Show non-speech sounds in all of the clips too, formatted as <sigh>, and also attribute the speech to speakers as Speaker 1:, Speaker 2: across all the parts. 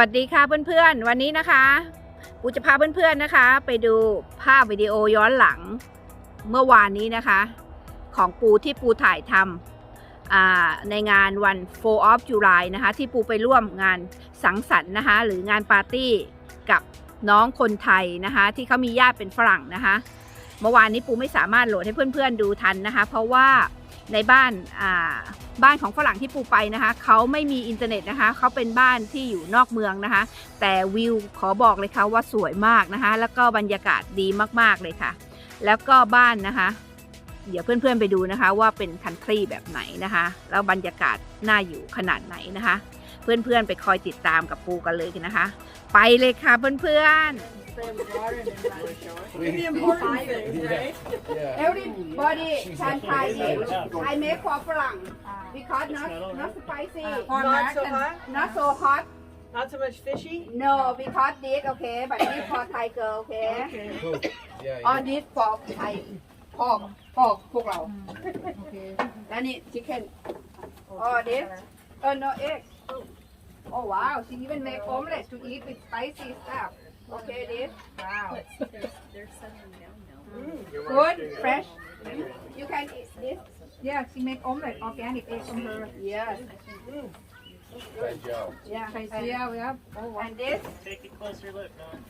Speaker 1: สวัสดีค่ะเพื่อนๆ วันนี้นะคะปูจะพาเพื่อนๆนะคะ ไปดูภาพวิดีโอย้อนหลังเมื่อวานนี้นะคะ ของปูที่ปูถ่ายทำในงานวัน 4 of July นะคะ ที่ปูไปร่วมงานสังสรรค์นะคะ หรืองานปาร์ตี้กับน้องคนไทยนะคะ ที่เขามีญาติเป็นฝรั่งนะคะ เมื่อวานนี้ปูไม่สามารถโหลดให้เพื่อนๆดูทันนะคะ เพราะว่า ในบ้านบ้านของฝรั่งที่ปูไปนะคะเขาไม่มีอินเทอร์เน็ตนะคะเขาเป็นบ้านที่อยู่นอกเมืองนะคะ แต่วิวขอบอกเลยค่ะว่าสวยมากนะคะ แล้วก็บรรยากาศดีมากๆเลยค่ะ แล้วก็บ้านนะคะ เดี๋ยวเพื่อนๆไปดูนะคะ ว่าเป็นคันทรีแบบไหนนะคะ แล้วบรรยากาศน่าอยู่ขนาดไหนนะคะ เพื่อนๆไปคอยติดตามกับปูกันเลยนะคะ ไปเลยค่ะเพื่อนๆ
Speaker 2: The important things, right?
Speaker 3: Yeah.
Speaker 1: Everybody can try it. I make for ฝรั่ง because not not spicy,
Speaker 2: Not so hot,
Speaker 1: not so hot.
Speaker 2: not so much fishy.
Speaker 1: No, because this okay, but this for Thai girl, okay?
Speaker 2: Okay.
Speaker 3: Cool. Yeah.
Speaker 1: All this for Thai pork, pork พวกเรา แล้วนี่ chicken. All this. Oh no egg. Oh wow, she even make omelette to eat with spicy stuff. Okay, it is? Wow. There's, something down now. Mm. Mm, good, fresh. You can eat this. Yeah, she made omelette, organic from her. Yes. Mm.
Speaker 3: Good job.
Speaker 1: Yeah, uh, Yeah, we have. Oh, wow. And this?
Speaker 4: Take a closer look, Mom.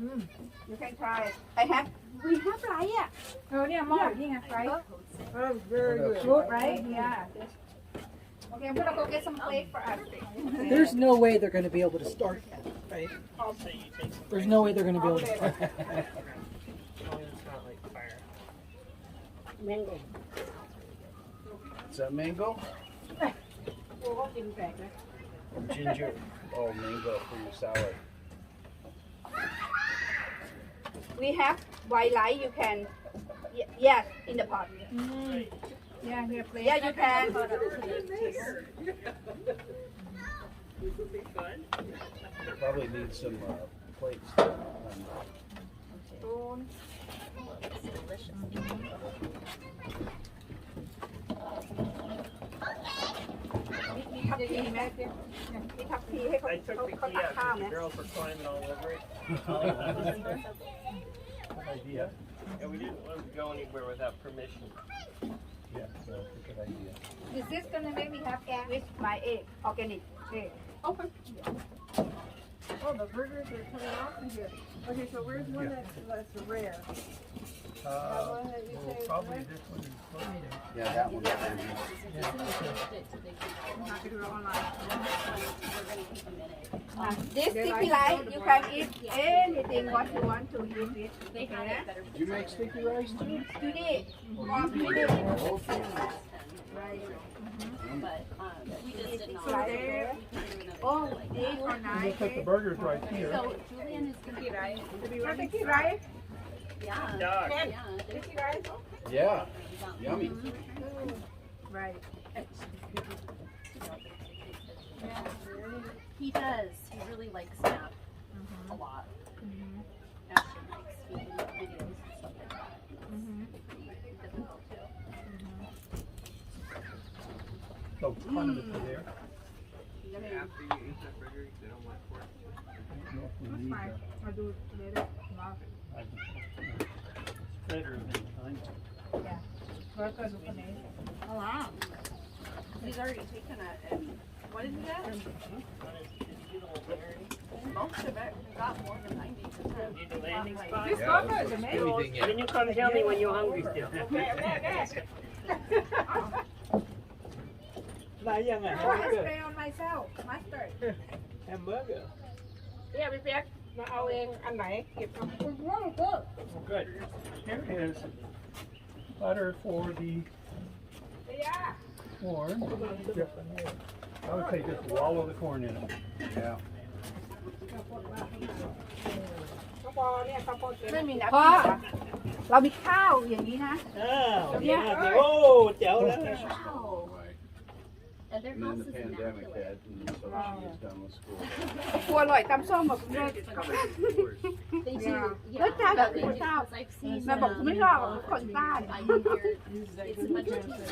Speaker 4: Mm.
Speaker 1: You can try it. I have, we have rye. Yeah. Oh, yeah, more. Yeah, yeah right?
Speaker 2: Oh, very good.
Speaker 1: Good, right? Yeah. Okay, I'm gonna go get some clay for us.
Speaker 5: There's no way they're gonna be able to start that, right?
Speaker 4: I'll say you take some.
Speaker 5: There's no way they're gonna be able to start.
Speaker 4: Mango.
Speaker 3: Is that mango?
Speaker 1: Or
Speaker 3: ginger? oh, mango for your salad.
Speaker 1: We have white light, you can, yes, in the pot. Mm. Yeah, here, please. Yeah, you can. This will be fun.
Speaker 3: Probably need some uh, plates.
Speaker 1: Spoon. It's delicious.
Speaker 4: I took the key out the girls were climbing all over it.
Speaker 3: Good idea.
Speaker 4: And we didn't want to go anywhere without permission.
Speaker 3: Yeah, so it's a good idea.
Speaker 1: Is this gonna make me have happy with my egg organic egg okay
Speaker 2: Oh, the burgers are coming off in here. Okay, so where's one that's, that's rare? That one that you say is rare?
Speaker 4: this one is
Speaker 3: Yeah, that one.
Speaker 1: This sticky rice, you can eat anything what you want to eat with.
Speaker 6: They have it better.
Speaker 3: Do you make sticky rice too?
Speaker 1: Today, or today.
Speaker 6: But um, we just did not.
Speaker 1: Right there. Oh, this or nice.
Speaker 7: Put the burgers right here.
Speaker 6: So Julian is gonna be right.
Speaker 1: Sticky rice?
Speaker 6: Yeah.
Speaker 4: Dog.
Speaker 6: Yeah.
Speaker 1: Sticky rice?
Speaker 3: Yeah. Yummy.
Speaker 1: Right.
Speaker 6: He does. He really likes snap a lot. Ashton likes feeding videos and stuff like that. It's difficult too.
Speaker 7: So condiments are there.
Speaker 4: After you eat that burger, they don't want pork.
Speaker 7: No, we need, uh,
Speaker 1: I'll do it later tomorrow.
Speaker 7: I- it's better than behind.
Speaker 1: First I'll do penne.
Speaker 6: Oh wow. He's already taken it and what did he get? Most of it. He got more than ninety percent.
Speaker 4: Need a landing spot?
Speaker 1: This
Speaker 3: Yeah,
Speaker 1: burger is
Speaker 3: it's
Speaker 1: amazing.
Speaker 3: everything
Speaker 4: Then
Speaker 3: in.
Speaker 4: you come tell me when you're hungry still.
Speaker 2: ได้ยังไง
Speaker 1: Oh, I spray on myself. Mustard.
Speaker 2: แฮมเบอร์เกอร์
Speaker 1: Yeah, we back.
Speaker 2: มาเอาเองอันไหนเก็บเอา
Speaker 7: Good. Here is butter for the
Speaker 1: Yeah.
Speaker 7: corn. I would say just wallow the corn in it.
Speaker 3: Yeah.
Speaker 2: ข้าวปอเนี่ยข้าวปอเก็บ
Speaker 1: ไม่มีนะพ่อเรามีข้าวอย่างนี้นะ
Speaker 2: อ้าวเนี่ยโอ้เจ๋วแล้ว
Speaker 6: Wow. And their
Speaker 3: And then house the
Speaker 6: is in
Speaker 3: pandemic
Speaker 6: immaculate.
Speaker 3: hit, and so she was done with school.
Speaker 8: ครัวอร่อยตำส้มบอกคุณแม่
Speaker 6: They do.
Speaker 2: Yeah.
Speaker 8: Look at
Speaker 6: that, They do,
Speaker 8: look at that.
Speaker 6: 'cause I've seen.
Speaker 8: Mà bụng mới lo, bụng còn ta.
Speaker 6: I live here. It's
Speaker 2: much
Speaker 3: easier.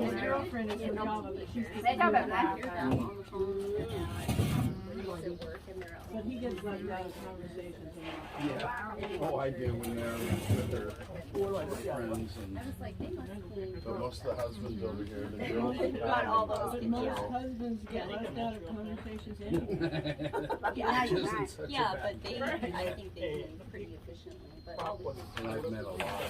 Speaker 2: My girlfriend is from Java, but she's.
Speaker 8: แม่เจ้าแบบนั้น I
Speaker 6: hear that all the time. And I work, and they're
Speaker 2: But he gets like that conversations a lot.
Speaker 3: Yeah. Oh, I do when they're with their friends and,
Speaker 6: was like, they must clean.
Speaker 3: but most of the husbands over here, the <laughs> girls are
Speaker 6: Got all those
Speaker 2: But most husbands get left out of conversations <laughs> anyway. <laughs>
Speaker 3: Just in such a
Speaker 6: Yeah,
Speaker 3: bad
Speaker 6: but they. I think they clean pretty efficiently, but all
Speaker 3: And I've met a lot of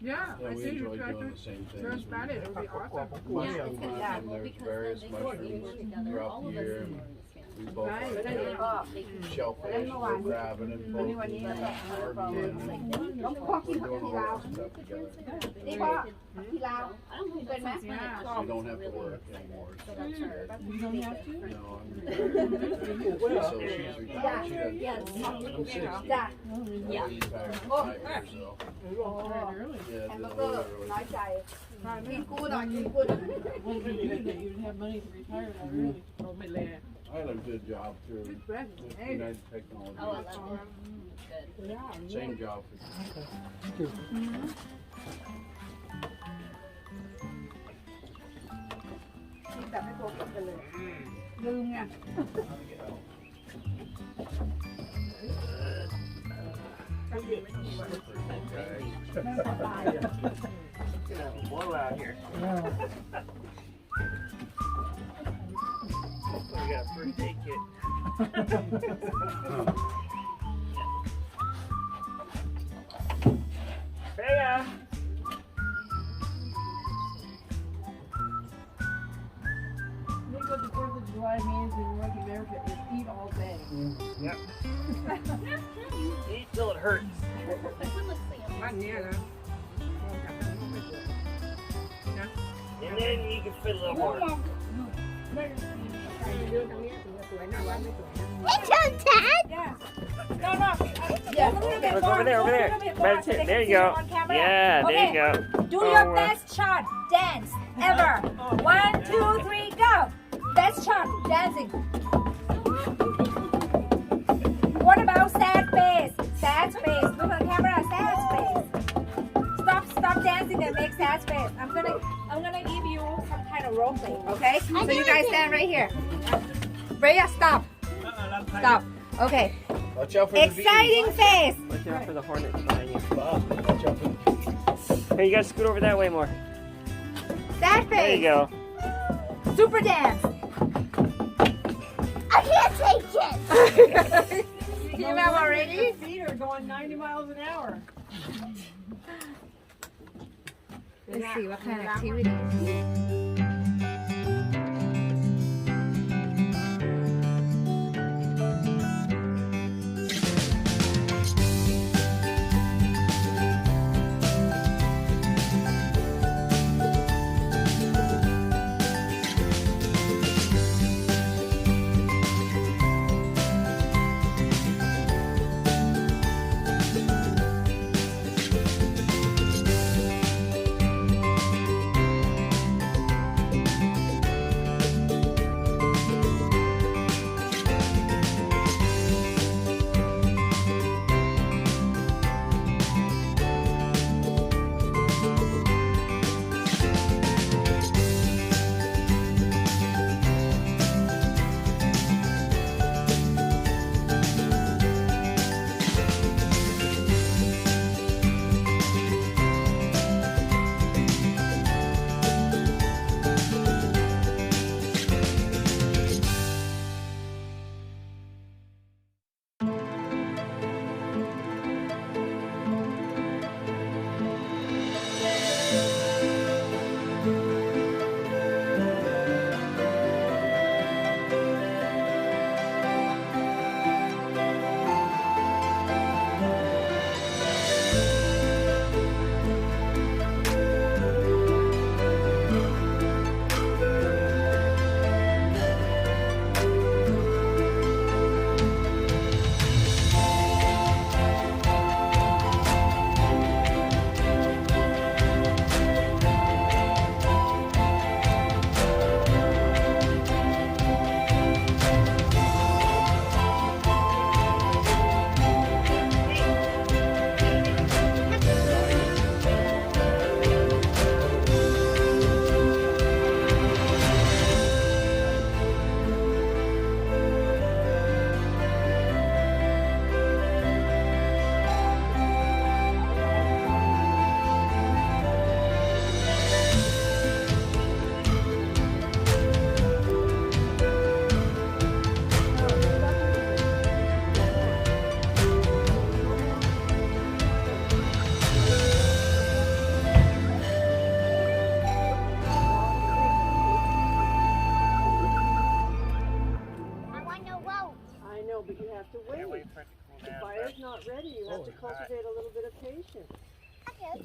Speaker 8: Yeah,
Speaker 3: Yeah,
Speaker 8: I
Speaker 3: we
Speaker 8: see you
Speaker 3: enjoy doing the same thing.
Speaker 8: Throw it, it'll be awesome.
Speaker 6: Yeah, it's gonna be bad.
Speaker 3: Well,
Speaker 6: because
Speaker 3: Various
Speaker 6: they can
Speaker 3: mushrooms
Speaker 6: together.
Speaker 3: throughout
Speaker 6: All
Speaker 3: the
Speaker 6: of us
Speaker 3: year. We both
Speaker 8: Right,
Speaker 3: like to
Speaker 8: right.
Speaker 6: They
Speaker 3: we're grabbing and
Speaker 8: both. of them are arguing.
Speaker 3: We're doing all stuff together.
Speaker 8: Hmm?
Speaker 6: I don't
Speaker 8: believe
Speaker 6: Yeah.
Speaker 3: that We don't have to work anymore.
Speaker 6: So
Speaker 2: You don't have to?
Speaker 3: No, I'm- <laughs> So she's retired, she I'm sixty.
Speaker 6: Yeah.
Speaker 3: I'll years.
Speaker 2: Retired early.
Speaker 3: yeah,
Speaker 8: แฮม
Speaker 3: did
Speaker 8: เบอ
Speaker 3: a
Speaker 8: ร์เกอร์
Speaker 3: little
Speaker 8: น้อยใจกินกูหน่อยกินกูหน่อย
Speaker 2: Well, you knew that you'd have money to retire that early.
Speaker 8: เราไม่แล
Speaker 3: I had a good job through United
Speaker 6: Oh, I
Speaker 3: Technologies.
Speaker 6: love it. Good.
Speaker 3: Same job for
Speaker 8: กินแบบไม่โกงกันเลยลืมไง
Speaker 4: Blow out here. We got a first aid kit. <laughs>
Speaker 2: lot of men in North America is eat all day. Mm. Yep. <laughs>
Speaker 4: eat till it hurts.
Speaker 8: Banana.
Speaker 4: And then you can fit a little more.
Speaker 8: It's on tag. Yeah. No, no. Yeah.
Speaker 4: Look over there, over there. There you go. Yeah, there you go.
Speaker 1: Do your best shot. Dance. Ever. Uh-huh. One, two, three, go. Best shot dancing. What about sad face? Sad face. Look at the camera. Sad face. Stop, stop dancing and make sad face. I'm gonna, I'm gonna give you some kind of role play.
Speaker 8: Okay so you guys stand right here Rhea stop stop okay
Speaker 3: Watch out for the bees.
Speaker 8: exciting face
Speaker 4: Watch out for the hornets behind you.
Speaker 3: Watch out for
Speaker 4: Hey, you gotta scoot over that way more.
Speaker 8: sad face.
Speaker 4: There you go.
Speaker 8: super dance
Speaker 1: I can't take it. <laughs>
Speaker 8: came out already
Speaker 2: Feet are going 90 miles an hour.
Speaker 8: let's see what kind of activity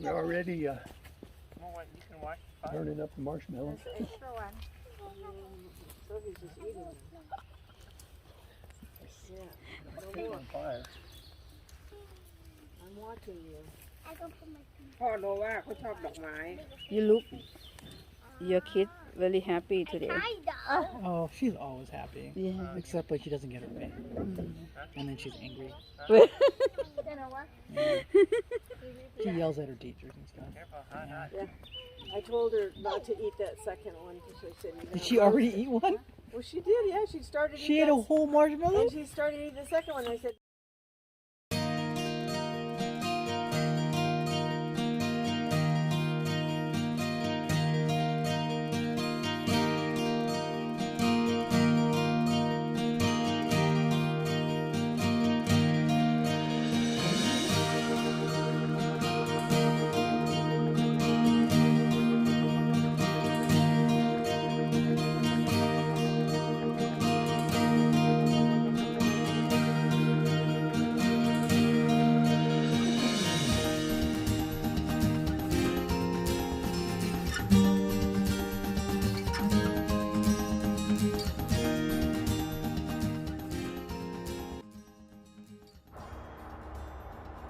Speaker 3: We're already uh,
Speaker 7: Well, what, you can watch the fire.
Speaker 3: burning up the marshmallows.
Speaker 9: Extra one.
Speaker 2: Sophie's just eating them. Yeah. No more.
Speaker 3: Fire.
Speaker 2: I'm watching you.
Speaker 1: พ่อโนว่าเขาชอบดอกไม้ You look your kid very happy today
Speaker 5: Oh, she's always happy.
Speaker 1: Yeah.
Speaker 5: Except when she doesn't get her way. And then she's angry. <laughs> <laughs> She yells at her teachers and stuff.
Speaker 7: Careful, hot, hot.
Speaker 2: I told her not to eat that second one because I said, "You're
Speaker 5: Did she already eat one?
Speaker 2: Well, she did. Yeah, she started.
Speaker 5: She
Speaker 2: eating
Speaker 5: ate a whole marshmallow?
Speaker 2: And she started eating the second one. I said,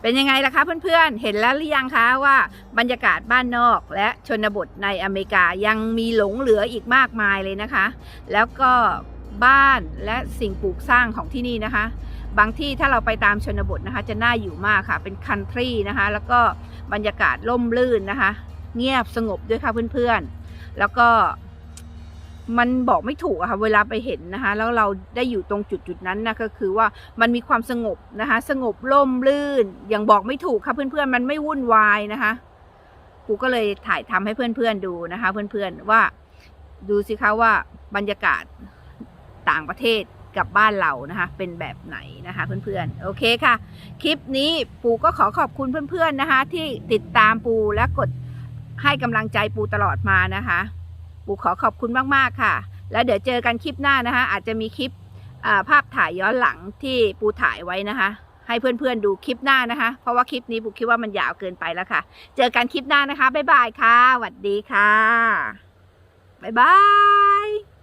Speaker 1: เป็นยังไงล่ะคะเพื่อนๆ เห็นแล้วหรือยังคะว่าบรรยากาศบ้านนอกและชนบทในอเมริกายังมีหลงเหลืออีกมากมายเลยนะคะ แล้วก็บ้านและสิ่งปลูกสร้างของที่นี่นะคะ บางที่ถ้าเราไปตามชนบทนะคะ จะน่าอยู่มากค่ะ เป็นคันทรีนะคะ แล้วก็บรรยากาศร่มรื่นนะคะ เงียบสงบด้วยค่ะเพื่อนๆ แล้วก็ มันบอกไม่ถูกอะค่ะเวลาไปเห็นนะคะแล้วเราได้อยู่ตรงจุดจุดนั้นนะก็คือว่ามันมีความสงบนะคะ สงบร่มรื่นอย่างบอกไม่ถูกค่ะเพื่อนๆ มันไม่วุ่นวายนะคะกูก็เลยถ่ายทำให้เพื่อนๆดูนะคะ เพื่อนๆว่าดูสิคะว่าบรรยากาศต่างประเทศกับบ้านเรานะคะ เป็นแบบไหนนะคะเพื่อนๆ โอเคค่ะ คลิปนี้ปูก็ขอขอบคุณเพื่อนๆนะคะ ที่ติดตามปูและกดให้กำลังใจปูตลอดมานะคะ ปูขอขอบคุณมากๆค่ะ แล้วเดี๋ยวเจอกันคลิปหน้านะคะ อาจจะมีคลิปภาพถ่ายย้อนหลังที่ปูถ่ายไว้นะคะ ให้เพื่อนๆดูคลิปหน้านะคะ เพราะว่าคลิปนี้ปูคิดว่ามันยาวเกินไปแล้วค่ะ เจอกันคลิปหน้านะคะบ๊ายบายค่ะสวัสดีค่ะบ๊ายบาย